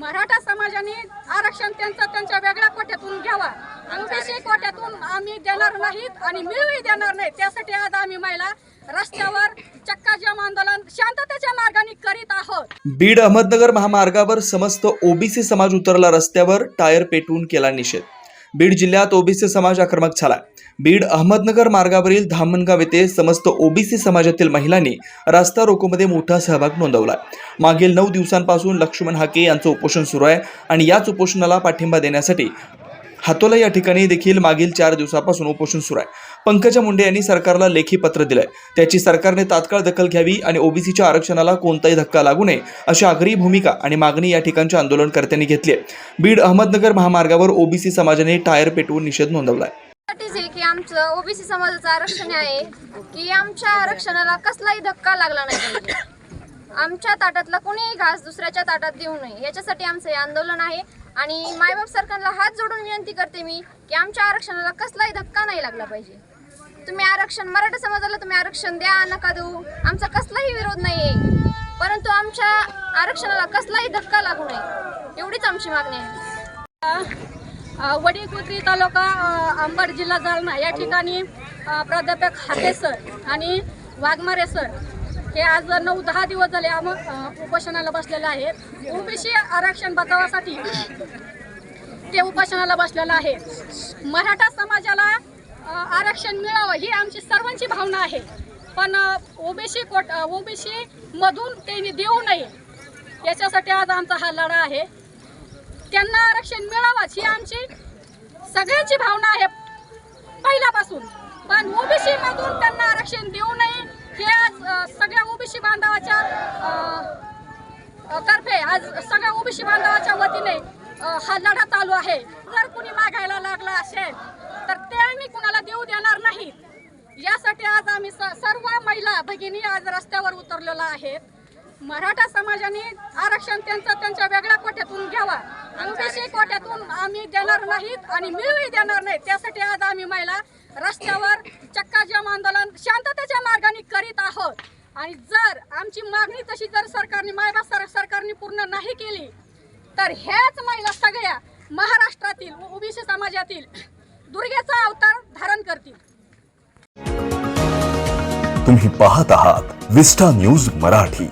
मराठा समाजाने आरक्षण त्यांचं त्यांच्या वेगळ्या कोट्यातून घ्यावा. ओबीसी कोट्यातून आम्ही देणार नाहीत आणि मिळूही देणार नाही. त्यासाठी आज आम्ही महिला रस्त्यावर चक्काजाम आंदोलन शांततेच्या मार्गाने करीत आहोत. बीड अहमदनगर महामार्गावर समस्त ओबीसी समाज उतरला रस्त्यावर टायर पेटवून केला निषेध. बीड जिल्ह्यात ओबीसी समाज आक्रमक झाला बीड अहमदनगर मार्गावरील धामणगाव येथे समस्त ओबीसी समाजातील महिलांनी रास्ता रोकोमध्ये मोठा सहभाग नोंदवला मागील नऊ दिवसांपासून लक्ष्मण हाके यांचं उपोषण सुरू आहे आणि याच उपोषणाला पाठिंबा देण्यासाठी हातोला या ठिकाणी देखील मागील चार दिवसापासून उपोषण सुरू आहे. पंकजा मुंडे यांनी सरकारला लेखी पत्र दिलंय. त्याची सरकारने तात्काळ दखल घ्यावी आणि ओबीसीच्या आरक्षणाला कोणताही धक्का लागू नये अशी आग्रही भूमिका आणि मागणी या ठिकाणच्या आंदोलनकर्त्यांनी घेतली आहे बीड अहमदनगर महामार्गावर ओबीसी समाजाने टायर पेटवून निषेध नोंदवलाय. आहे की आमचं ओबीसी समाजाचं आरक्षण आहे की आमच्या आरक्षणाला कसलाही धक्का लागला नाही आमच्या ताटातला कोणीही घास दुसऱ्याच्या ताटात देऊ नये. याच्यासाठी आमचं हे आंदोलन आहे. आणि मायबाप सरकारला हात जोडून विनंती करते मी की आमच्या आरक्षणाला कसलाही धक्का नाही लागला पाहिजे. तुम्ही आरक्षण मराठा समाजाला तुम्ही आरक्षण द्या नका देऊ. आमचा कसलाही विरोध नाही आहे परंतु आमच्या आरक्षणाला कसलाही धक्का लागू नये. एवढीच आमची मागणी आहे. अ, वडीकुत्री तालुका अंबड जिल्हा जालना. या ठिकाणी अ, प्राध्यापक हाके सर आणि वाघमारे सर हे आज नऊ दहा दिवस झाले आम उपोषणाला बसलेले आहे ओबीसी आरक्षण बचावासाठी ते उपोषणाला बसलेलं आहे मराठा समाजाला आरक्षण मिळावं ही आमची सर्वांची भावना आहे. पण ओबीसी कोट ओबीसी मधून त्यांनी देऊ नये. याच्यासाठी आज आमचा हा लढा आहे. त्यांना आरक्षण मिळावंच ही आमची सगळ्यांची भावना आहे पहिल्यापासून. पण ओबीसी मधून त्यांना आरक्षण देऊ नये ओबीसी बांधवाच्या तर्फे आज सगळ्या ओबीसी बांधवाच्या वतीने हा लढा चालू आहे. जर कुणी मागायला लागला असेल तर ते आम्ही कुणाला देऊ देणार नाही. यासाठी आज आम्ही स- सर्व महिला भगिनी आज रस्त्यावर उतरलेलो आहेत मराठा समाजाने आरक्षण त्यांचं त्यांच्या वेगळ्या कोट्यातून घ्यावा. ओबीसी कोट्यातून आम्ही देणार नाहीत आणि मिळूही देणार नाही त्यासाठी आज आम्ही महिला रस्त्यावर चक्काजाम आंदोलन शांततेच्या मार्गाने करीत आहोत. आणि जर आमची मागणी तशी जर सरकारने मायबा सर सरकारने पूर्ण नाही केली तर ह्याच महिला सगळ्या महाराष्ट्रातील व ओबीसी समाजातील दुर्गेचा अवतार धारण करतील. तुम्ही पाहत आहात विस्टा न्यूज मराठी.